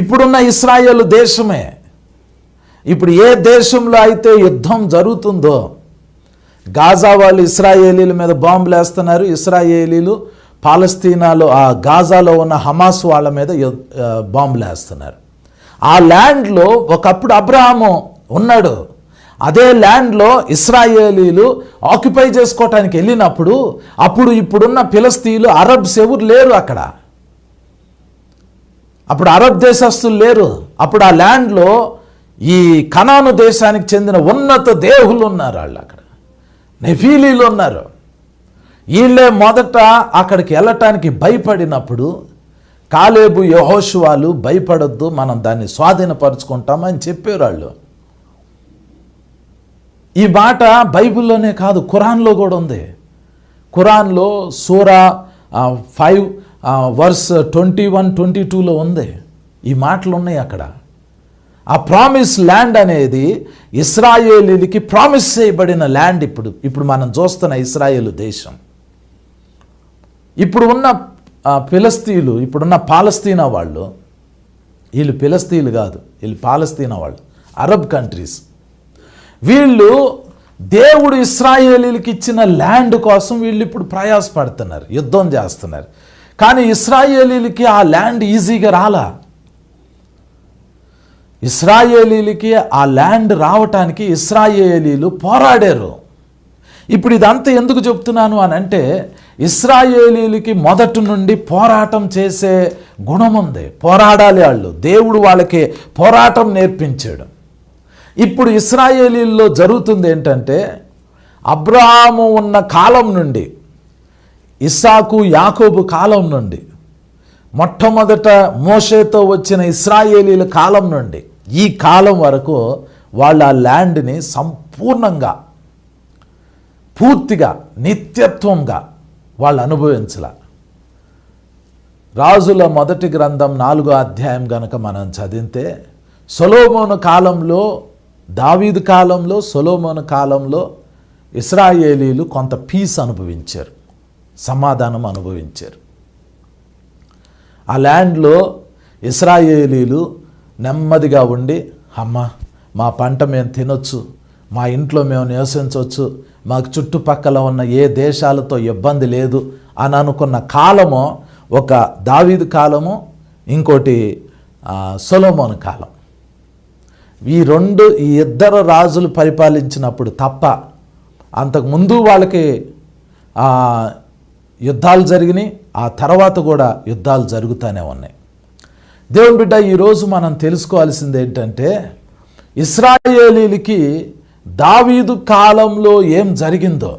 ఇప్పుడున్న ఇస్రాయేల్ దేశమే. ఇప్పుడు ఏ దేశంలో అయితే యుద్ధం జరుగుతుందో గాజా వాళ్ళు ఇస్రాయేలీల మీద బాంబులు వేస్తున్నారు. ఇస్రాయేలీలు పాలస్తీనాలో ఆ గాజాలో ఉన్న హమాస్ వాళ్ళ మీద బాంబులు వేస్తున్నారు. ఆ ల్యాండ్లో ఒకప్పుడు అబ్రహాము ఉన్నాడు. అదే ల్యాండ్లో ఇస్రాయేలీలు ఆక్యుపై చేసుకోవటానికి వెళ్ళినప్పుడు అప్పుడు ఇప్పుడున్న ఫిలస్తీన్లు అరబ్స్ ఎవరు లేరు అక్కడ. అప్పుడు అరబ్ దేశస్తులు లేరు. అప్పుడు ఆ ల్యాండ్లో ఈ కనాను దేశానికి చెందిన ఉన్నత దేవుళ్ళు ఉన్నారు వాళ్ళు అక్కడ. నెఫీలీలు ఉన్నారు. వీళ్ళే మొదట అక్కడికి వెళ్ళటానికి భయపడినప్పుడు కాలేబు యహోషువాలు భయపడొద్దు మనం దాన్ని స్వాధీనపరుచుకుంటామని చెప్పారు వాళ్ళు. ఈ మాట బైబిల్లోనే కాదు ఖురాన్లో కూడా ఉంది. ఖురాన్లో సూరా five verse twenty one twenty టూలో ఉంది. ఈ మాటలు ఉన్నాయి అక్కడ. ఆ ప్రామిస్ ల్యాండ్ అనేది ఇస్రాయేలీలకి ప్రామిస్ చేయబడిన ల్యాండ్ ఇప్పుడు. ఇప్పుడు మనం చూస్తున్న ఇస్రాయేల్ దేశం. ఇప్పుడు ఉన్న పిలస్తీలు ఇప్పుడున్న పాలస్తీనా వాళ్ళు వీళ్ళు పిలస్తీలు కాదు వీళ్ళు పాలస్తీనా వాళ్ళు అరబ్ కంట్రీస్. వీళ్ళు దేవుడు ఇస్రాయేలీలకి ఇచ్చిన ల్యాండ్ కోసం వీళ్ళు ఇప్పుడు ప్రయాసపడుతున్నారు యుద్ధం చేస్తున్నారు. కానీ ఇస్రాయేలీలకి ఆ ల్యాండ్ ఈజీగా రాలా. ఇస్రాయేలీలకి ఆ ల్యాండ్ రావటానికి ఇస్రాయేలీలు పోరాడారు. ఇప్పుడు ఇదంతా ఎందుకు చెప్తున్నాను అని అంటే ఇస్రాయేలీలకి మొదటి నుండి పోరాటం చేసే గుణం ఉంది. పోరాడాలి వాళ్ళు. దేవుడు వాళ్ళకి పోరాటం నేర్పించాడు. ఇప్పుడు ఇస్రాయేలీల్లో జరుగుతుంది ఏంటంటే అబ్రహాము ఉన్న కాలం నుండి ఇస్సాకు యాకోబు కాలం నుండి మొట్టమొదట మోషేతో వచ్చిన ఇస్రాయేలీల కాలం నుండి ఈ కాలం వరకు వాళ్ళ ఆ ల్యాండ్ని సంపూర్ణంగా పూర్తిగా నిత్యత్వంగా వాళ్ళు అనుభవించాల. రాజుల మొదటి గ్రంథం నాలుగో అధ్యాయం గనక మనం చదివితే సొలోమోను కాలంలో దావీదు కాలంలో సొలోమోను కాలంలో ఇస్రాయేలీలు కొంత పీస్ అనుభవించారు. సమాధానం అనుభవించారు. ఆ ల్యాండ్లో ఇస్రాయేలీలు నెమ్మదిగా ఉండి అమ్మ మా పంట మేము తినొచ్చు మా ఇంట్లో మేము నివసించవచ్చు మాకు చుట్టుపక్కల ఉన్న ఏ దేశాలతో ఇబ్బంది లేదు అని అనుకున్న కాలము ఒక దావీదు కాలము ఇంకోటి ఆ, కాలం. ఈ రెండు ఈ ఇద్దరు రాజులు పరిపాలించినప్పుడు తప్ప అంతకుముందు వాళ్ళకి యుద్ధాలు జరిగినాయి ఆ తర్వాత కూడా యుద్ధాలు జరుగుతూనే ఉన్నాయి. దేవుని బిడ్డ ఈరోజు మనం తెలుసుకోవాల్సింది ఏంటంటే ఇస్రాయేలీలకి దావీదు కాలంలో ఏం జరిగిందో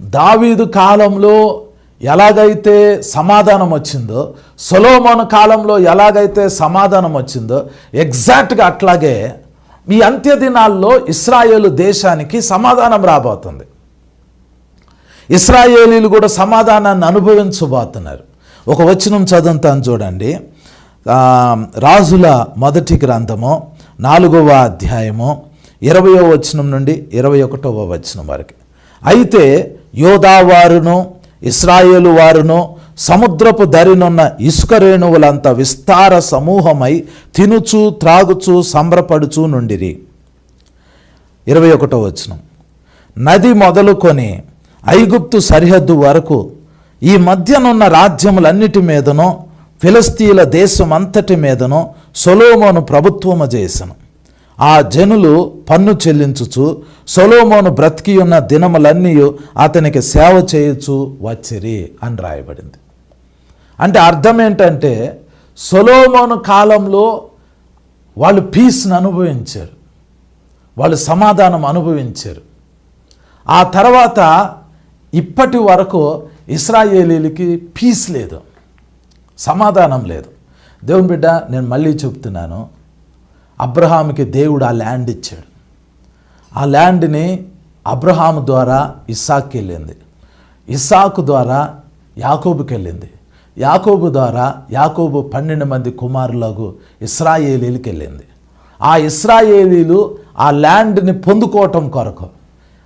దావీదు కాలంలో ఎలాగైతే సమాధానం వచ్చిందో సొలోమోన్ కాలంలో ఎలాగైతే సమాధానం వచ్చిందో ఎగ్జాక్ట్గా అట్లాగే ఈ అంత్య దినాల్లో ఇస్రాయేలు దేశానికి సమాధానం రాబోతుంది. ఇస్రాయేలీలు కూడా సమాధానాన్ని అనుభవించబోతున్నారు. ఒక వచనం చదువుతాను చూడండి. రాజుల మొదటి గ్రంథము నాలుగవ అధ్యాయము ఇరవయో వచనం నుండి ఇరవై ఒకటవ వచనం వరకు. అయితే యోధావారును ఇస్రాయేలు వారును సముద్రపు దరినున్న ఇసుక రేణువులంత విస్తార సమూహమై తినుచు త్రాగుచు సంబరపడుచు నుండిరి. ఇరవై ఒకటో వచనం. నది మొదలుకొని ఐగుప్తు సరిహద్దు వరకు ఈ మధ్యనున్న రాజ్యములన్నిటి మీదనో ఫిలిస్తీన్ల దేశమంతటి మీదనో సొలోమోను ప్రభుత్వము చేసను. ఆ జనులు పన్ను చెల్లించుచు సొలోమోను బ్రతికి ఉన్న దినములన్నీ అతనికి సేవ చేయొచ్చు వచ్చిరి అని రాయబడింది. అంటే అర్థం ఏంటంటే సొలోమోను కాలంలో వాళ్ళు పీస్ను అనుభవించారు. వాళ్ళు సమాధానం అనుభవించారు. ఆ తర్వాత ఇప్పటి వరకు ఇస్రాయేలీలకి పీస్ లేదు. సమాధానం లేదు. దేవుని బిడ్డ నేను మళ్ళీ చెప్తున్నాను. అబ్రహాంకి దేవుడు ఆ ల్యాండ్ ఇచ్చాడు. ఆ ల్యాండ్ని అబ్రహాము ద్వారా ఇస్సాక్కి వెళ్ళింది. ఇస్సాకు ద్వారా యాకోబుకి వెళ్ళింది. యాకోబు ద్వారా యాకోబు పన్నెండు మంది కుమారులకు ఇస్రాయేలీలకి వెళ్ళింది. ఆ ఇస్రాయేలీలు ఆ ల్యాండ్ని పొందుకోవటం కొరకు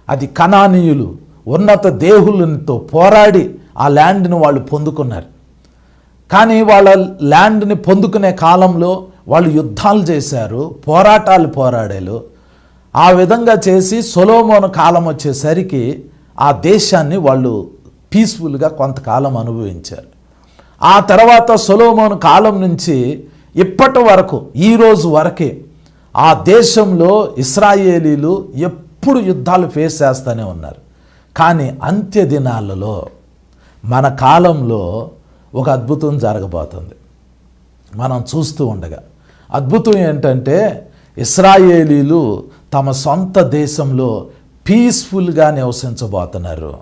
అది కనానీయులు ఉన్నత దేవులతో పోరాడి ఆ ల్యాండ్ని వాళ్ళు పొందుకున్నారు. కానీ వాళ్ళ ల్యాండ్ని పొందుకునే కాలంలో వాళ్ళు యుద్ధాలు చేశారు పోరాటాలు పోరాడారు. ఆ విధంగా చేసి సొలోమోను కాలం వచ్చేసరికి ఆ దేశాన్ని వాళ్ళు పీస్ఫుల్గా కొంతకాలం అనుభవించారు. ఆ తర్వాత సొలోమోను కాలం నుంచి ఇప్పటి వరకు ఈ రోజు వరకే ఆ దేశంలో ఇస్రాయేలీలు ఎప్పుడు యుద్ధాలు ఫేస్ చేస్తూనే ఉన్నారు. కానీ అంత్య దినాలలో మన కాలంలో ఒక అద్భుతం జరగబోతుంది. మనం చూస్తూ ఉండగా. అద్భుతం ఏంటంటే ఇస్రాయేలీలు తమ సొంత దేశంలో పీస్ఫుల్గా నివసించబోతున్నారు.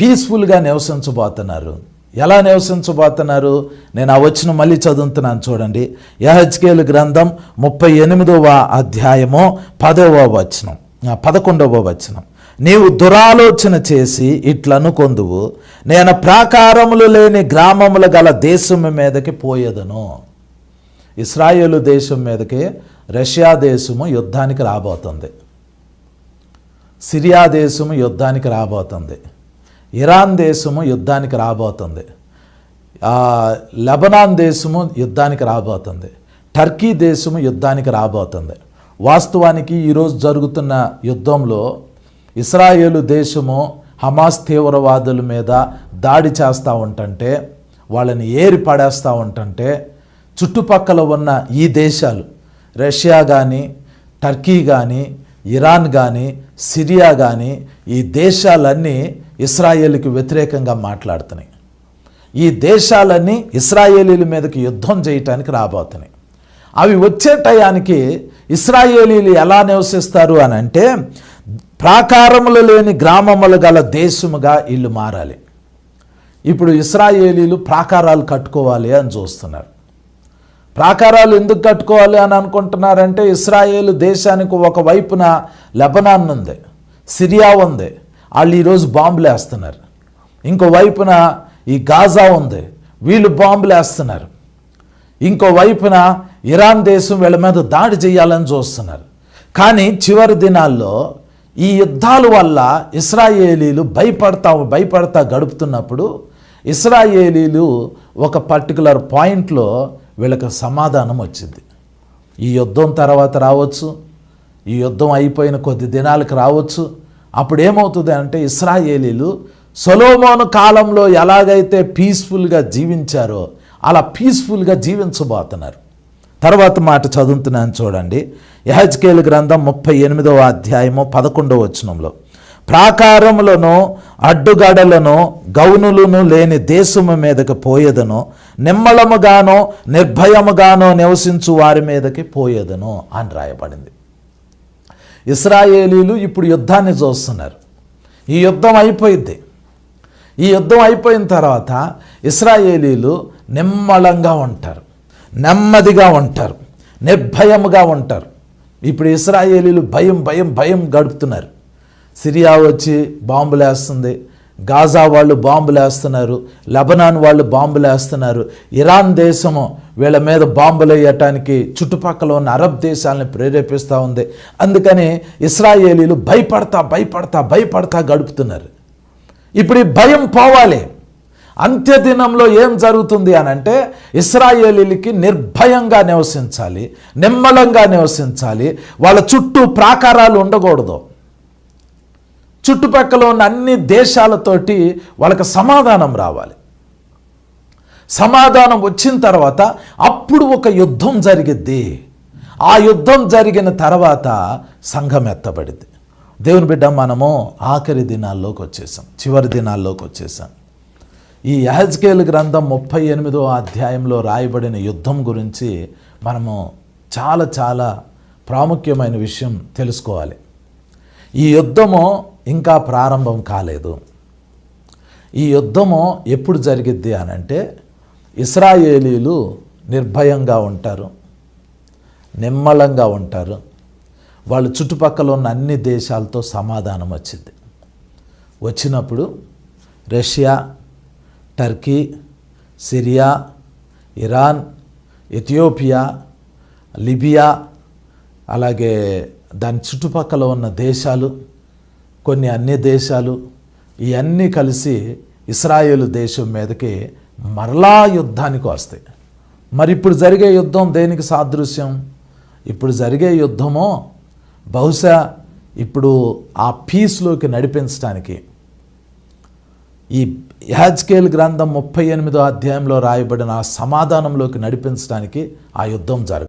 పీస్ఫుల్గా నివసించబోతున్నారు. ఎలా నివసించబోతున్నారు? నేను ఆ వచ్చిన మళ్ళీ చదువుతున్నాను చూడండి. యహజ్కేలు గ్రంథం ముప్పై ఎనిమిదవ అధ్యాయము పదవ వచనం పదకొండవ వచనం. నీవు దురాలోచన చేసి ఇట్లనుకొందువు నేను ప్రాకారములు లేని గ్రామములు గల దేశం మీదకి పోయేదను. ఇస్రాయేలు దేశం మీదకి రష్యా దేశము యుద్ధానికి రాబోతుంది. సిరియా దేశము యుద్ధానికి రాబోతుంది. ఇరాన్ దేశము యుద్ధానికి రాబోతుంది. లెబనాన్ దేశము యుద్ధానికి రాబోతుంది. టర్కీ దేశము యుద్ధానికి రాబోతుంది. వాస్తవానికి ఈరోజు జరుగుతున్న యుద్ధంలో ఇస్రాయేలు దేశము హమాస్ తీవ్రవాదుల మీద దాడి చేస్తూ ఉంటంటే వాళ్ళని ఏరి పడేస్తూ ఉంటంటే చుట్టుపక్కల ఉన్న ఈ దేశాలు రష్యా కానీ టర్కీ కానీ ఇరాన్ కానీ సిరియా కానీ ఈ దేశాలన్నీ ఇస్రాయేల్కి వ్యతిరేకంగా మాట్లాడుతున్నాయి. ఈ దేశాలన్నీ ఇస్రాయేలీల మీదకి యుద్ధం చేయటానికి రాబోతున్నాయి. అవి వచ్చే టయానికి ఇస్రాయేలీలు ఎలా నివసిస్తారు అని అంటే ప్రాకారములు లేని గ్రామములు గల దేశముగా ఇల్లు మారాలి. ఇప్పుడు ఇస్రాయేలీలు ప్రాకారాలు కట్టుకోవాలి అని చూస్తున్నారు. ప్రాకారాలు ఎందుకు కట్టుకోవాలి అని అనుకుంటున్నారంటే ఇస్రాయేల్ దేశానికి ఒక వైపున లెబనాన్ ఉంది సిరియా ఉంది వాళ్ళు ఈరోజు బాంబులు వేస్తున్నారు. ఇంకోవైపున ఈ గాజా ఉంది వీళ్ళు బాంబులు వేస్తున్నారు. ఇంకోవైపున ఇరాన్ దేశం వీళ్ళ మీద దాడి చేయాలని చూస్తున్నారు. కానీ చివరి దినాల్లో ఈ యుద్ధాల వల్ల ఇస్రాయేలీలు భయపడతా భయపడతా గడుపుతున్నప్పుడు ఇస్రాయేలీలు ఒక పర్టికులర్ పాయింట్లో వీళ్ళకి సమాధానం వచ్చింది. ఈ యుద్ధం తర్వాత రావచ్చు ఈ యుద్ధం అయిపోయిన కొద్ది దినాలకు రావచ్చు. అప్పుడు ఏమవుతుంది అంటే ఇస్రాయేలీలు సొలోమోను కాలంలో ఎలాగైతే పీస్ఫుల్గా జీవించారో అలా పీస్ఫుల్గా జీవించబోతున్నారు. తర్వాత మాట చదువుతున్నాను చూడండి. యహజ్కేలు గ్రంథం ముప్పై ఎనిమిదవ అధ్యాయము పదకొండవ వచనంలో. ప్రాకారములను అడ్డుగడలను గౌనులను లేని దేశము మీదకి పోయేదను నిమ్మళముగానో నిర్భయముగానో నివసించు వారి మీదకి పోయేదను అని రాయబడింది. ఇస్రాయేలీలు ఇప్పుడు యుద్ధాన్ని చూస్తున్నారు. ఈ యుద్ధం అయిపోయింది. ఈ యుద్ధం అయిపోయిన తర్వాత ఇస్రాయేలీలు నిమ్మళంగా ఉంటారు. నెమ్మదిగా ఉంటారు నిర్భయముగా ఉంటారు. ఇప్పుడు ఇస్రాయేలీలు భయం భయం భయం గడుపుతున్నారు. సిరియా వచ్చి బాంబులేస్తుంది గాజా వాళ్ళు బాంబులేస్తున్నారు లెబనాన్ వాళ్ళు బాంబులేస్తున్నారు. ఇరాన్ దేశము వీళ్ళ మీద బాంబులు వేయటానికి చుట్టుపక్కల ఉన్న అరబ్ దేశాలను ప్రేరేపిస్తూ ఉంది. అందుకని ఇస్రాయేలీలు భయపడతా భయపడతా భయపడతా గడుపుతున్నారు. ఇప్పుడు ఈ భయం పోవాలి. అంత్యదినంలో ఏం జరుగుతుంది అని అంటే ఇస్రాయేలీలకి నిర్భయంగా నివసించాలి నిమ్మలంగా నివసించాలి. వాళ్ళ చుట్టూ ప్రాకారాలు ఉండకూడదు. చుట్టుపక్కల ఉన్న అన్ని దేశాలతోటి వాళ్ళకి సమాధానం రావాలి. సమాధానం వచ్చిన తర్వాత అప్పుడు ఒక యుద్ధం జరిగిద్ది. ఆ యుద్ధం జరిగిన తర్వాత సంఘం ఎత్తబడింది. దేవుని బిడ్డ మనము ఆఖరి దినాల్లోకి వచ్చేసాం చివరి దినాల్లోకి వచ్చేసాం. ఈ యహజ్కేల్ గ్రంథం ముప్పై ఎనిమిదో అధ్యాయంలో రాయబడిన యుద్ధం గురించి మనము చాలా చాలా ప్రాముఖ్యమైన విషయం తెలుసుకోవాలి. ఈ యుద్ధము ఇంకా ప్రారంభం కాలేదు. ఈ యుద్ధము ఎప్పుడు జరిగిద్ది అని అంటే ఇస్రాయేలీలు నిర్భయంగా ఉంటారు నిమ్మలంగా ఉంటారు. వాళ్ళు చుట్టుపక్కల ఉన్న అన్ని దేశాలతో సమాధానం వచ్చింది. వచ్చినప్పుడు Russia Turkey Syria Iran Ethiopia Libya అలాగే దాని చుట్టుపక్కల ఉన్న దేశాలు కొన్ని అన్ని దేశాలు ఇవన్నీ కలిసి ఇస్రాయేల్ దేశం మీదకి మరలా యుద్ధానికి వస్తాయి. మరి ఇప్పుడు జరిగే యుద్ధం దేనికి సాదృశ్యం? ఇప్పుడు జరిగే యుద్ధమో బహుశా ఇప్పుడు ఆ పీస్లోకి నడిపించడానికి ఈ యాజ్కేల్ గ్రంథం ముప్పై ఎనిమిదో అధ్యాయంలో రాయబడిన ఆ సమాధానంలోకి నడిపించడానికి ఆ యుద్ధం జరగదు